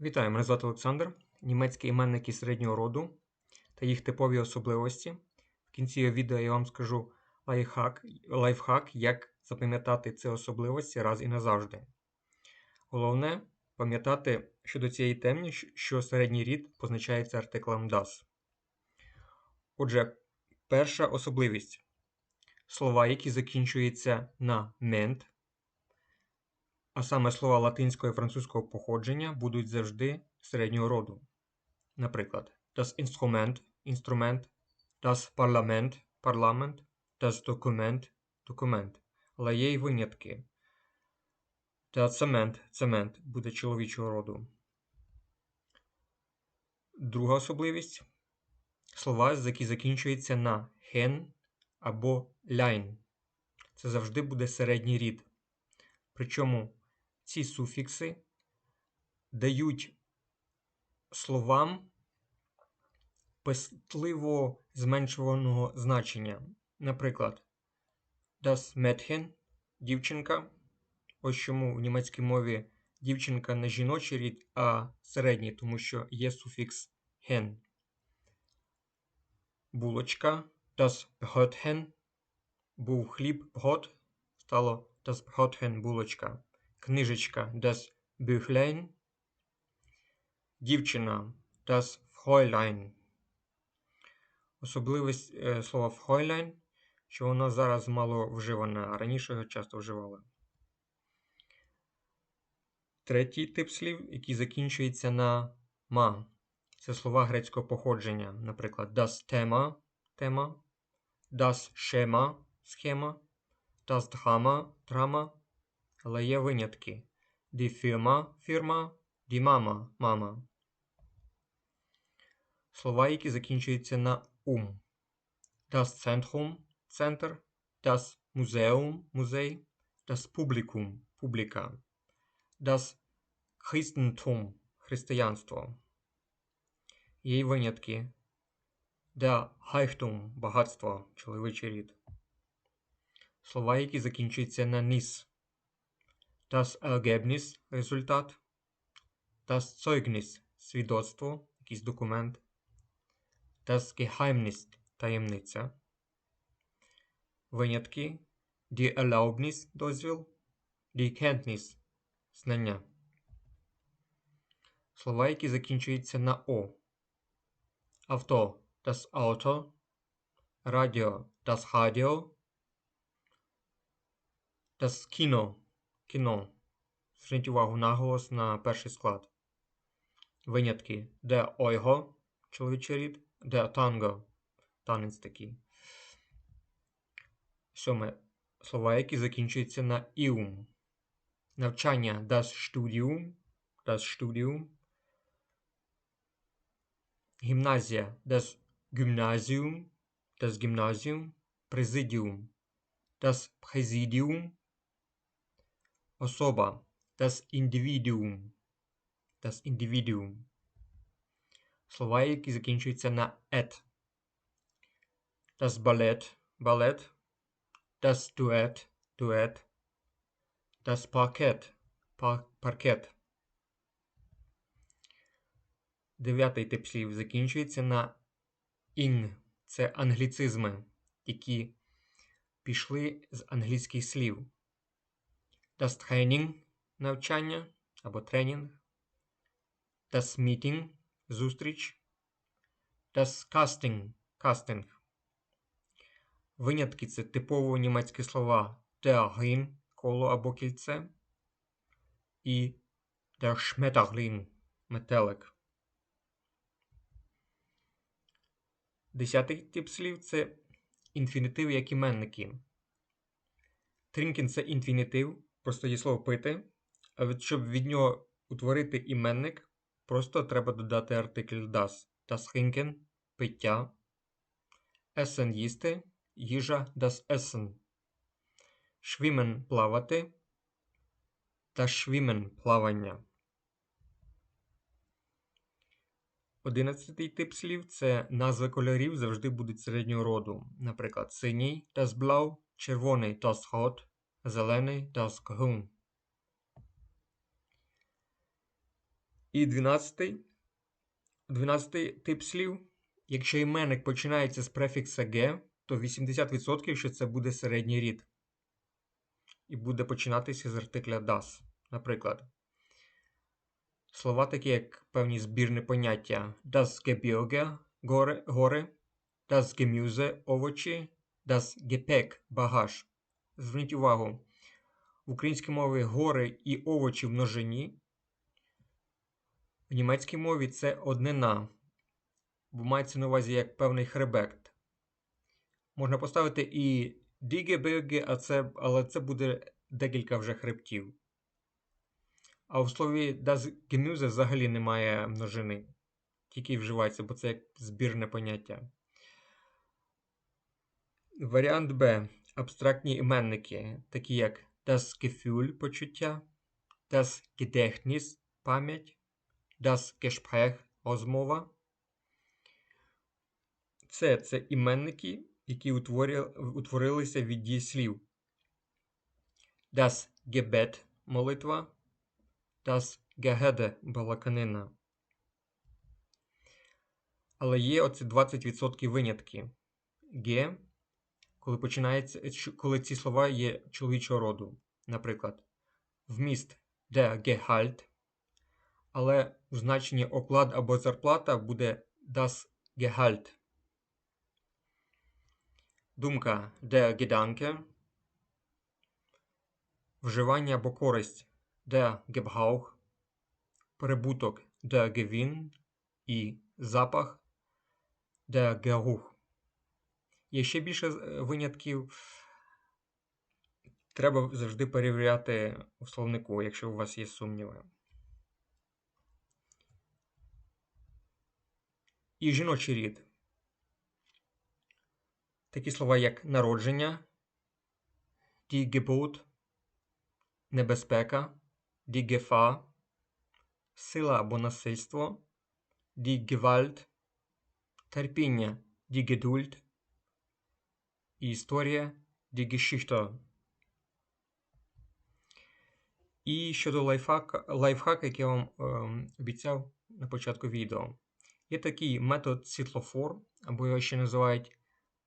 Вітаю, мене звати Олександр. Німецькі іменники середнього роду та їх типові особливості. В кінці відео я вам скажу лайфхак, лайфхак як запам'ятати ці особливості раз і назавжди. Головне пам'ятати щодо цієї теми, що середній рід позначається артиклем das. Отже, перша особливість. Слова, які закінчуються на мент, а саме слова латинського і французького походження будуть завжди середнього роду. Наприклад, das Instrument інструмент, das Parlament парламент, das Dokument документ. Але є й винятки. Та цемент цемент буде чоловічого роду. Друга особливість слова, які закінчуються на хен або ляйн. Це завжди буде середній рід. Причому ці суфікси дають словам пестливо зменшуваного значення. Наприклад, das Mädchen – дівчинка. Ось чому в німецькій мові дівчинка не жіночий рід, а середній, тому що є суфікс hen. Булочка das Brötchen. Був хліб Brot, стало das Brötchen булочка книжечка das Büchlein, дівчина das Fräulein. Особливість е, слова Fräulein, що воно зараз мало вживане, а раніше його часто вживали. Третій тип слів, який закінчується на ма. Це слова грецького походження. Наприклад, das Thema тема, das Schema схема, das Drama драма, але є винятки. Die Firma фірма, die Mama мама. Слова, які закінчуються на ум. Das Zentrum центр, das Museum музей, das Publikum публіка, das Christentum християнство. Є й винятки. Der Reichtum багатство, чоловічий рід. Слова, які закінчуються на ніс das Ergebnis – результат, das Zeugnis – свідоцтво, якийсь документ, das Geheimnis – таємниця, винятки, die Erlaubnis – дозвіл, die Kenntnis – знання. Слова, які закінчуються на О. Авто – das Auto, радіо – das Radio, das Kino – Кіно. Зверніть увагу наголос на перший склад. Винятки де ойго, чоловічий рід, де танго, танець такий. Сьоме. Слова, які закінчуються на іум. Навчання das Studium, das Studium. Гімназія das Gymnasium, das Gymnasium. Президіум das Präsidium, Особа das Individuum. Das Individuum. Слова, які закінчуються на ет. Das Ballett балет. Das Duett дует. Das Parkett паркет. Дев'ятий тип слів закінчується на ін. Це англіцизми, які пішли з англійських слів. Das Training навчання або тренінг. Das Meeting зустріч. Das Casting кастинг. Винятки це типово німецькі слова der коло або кільце. І der Schmetterling метелик. Десятий тип слів це інфінітив як іменники. Trinken – це інфінітив. Просто є слово пити, а щоб від нього утворити іменник, просто треба додати артикль das. Das trinken – пиття. Essen – їсти, їжа das Essen. Schwimmen – плавати. Та швімен плавання. Одинадцятий тип слів це назви кольорів завжди будуть середнього роду. Наприклад, синій das Blau, червоний das Rot, Зелений Grün. І 12. 12 тип слів. Якщо іменник починається з префікса г, то 80% що це буде середній рід. І буде починатися з артикля das. Наприклад, слова такі, як певні збірні поняття das Gebirge гори, das Gemüse овочі, das Gepäck багаж. Зверніть увагу, в українській мові гори і овочі в множині. В німецькій мові це однина, бо мається на увазі як певний хребет. Можна поставити і Gebirge, а це, але це буде декілька вже хребтів. А в слові das Gemüse взагалі немає множини. Тільки вживається, бо це як збірне поняття. Варіант Б. Абстрактні іменники, такі як das Gefühl почуття, das Gedächtnis пам'ять, das Gespräch розмова. Це це іменники, які утворилися від дієслів. Das Gebet молитва, das Gehede балаканина. Але є оці 20% винятки. Г, коли починається, коли ці слова є чоловічого роду. Наприклад, вміст der Gehalt, але в значенні оклад або зарплата буде das Gehalt. Думка der Gedanke. Вживання або користь der Gebrauch. Прибуток der Gewinn і запах der Geruch. Є ще більше винятків. Треба завжди перевіряти у словнику, якщо у вас є сумніви. І жіночий рід. Такі слова, як народження, die Geburt, небезпека, die Gefahr, сила або насильство, die Gewalt, терпіння, die Geduld і історія, die Geschichte. І щодо лайфхака, лайфхака, який я вам е, обіцяв на початку відео. Є такий метод світлофор, або його ще називають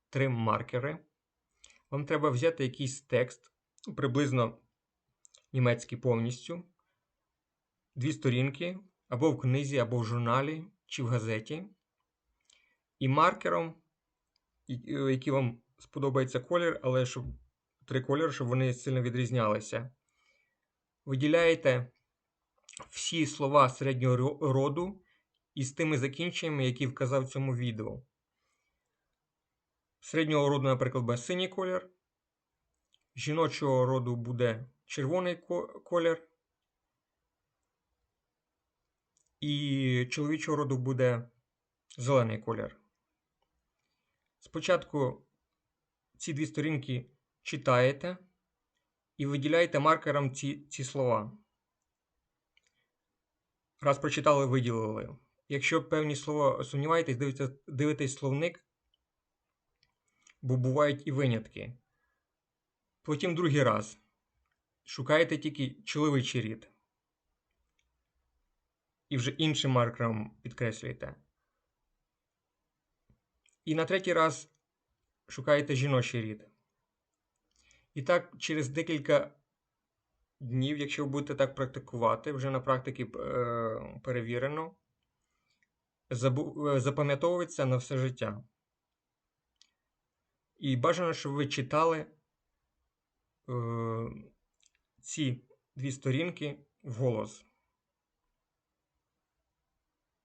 три маркери. Вам треба взяти якийсь текст, приблизно німецький повністю, дві сторінки, або в книзі, або в журналі, чи в газеті. І маркером, який вам сподобається колір, але щоб три кольори, щоб вони сильно відрізнялися. Виділяєте всі слова середнього роду із тими закінченнями, які вказав в цьому відео. Середнього роду, наприклад, буде синій колір. Жіночого роду буде червоний колір. І чоловічого роду буде зелений колір. Спочатку ці дві сторінки читаєте і виділяєте маркером ці, ці слова. Раз прочитали, виділили. Якщо певні слова сумніваєтесь, дивитесь, дивитесь словник, бо бувають і винятки. Потім другий раз. Шукаєте тільки чоловічий рід. І вже іншим маркером підкреслюєте. І на третій раз шукаєте жіночий рід. І так, через декілька днів, якщо ви будете так практикувати, вже на практиці е, перевірено, е, запам'ятовується на все життя. І бажано, щоб ви читали е, ці дві сторінки вголос.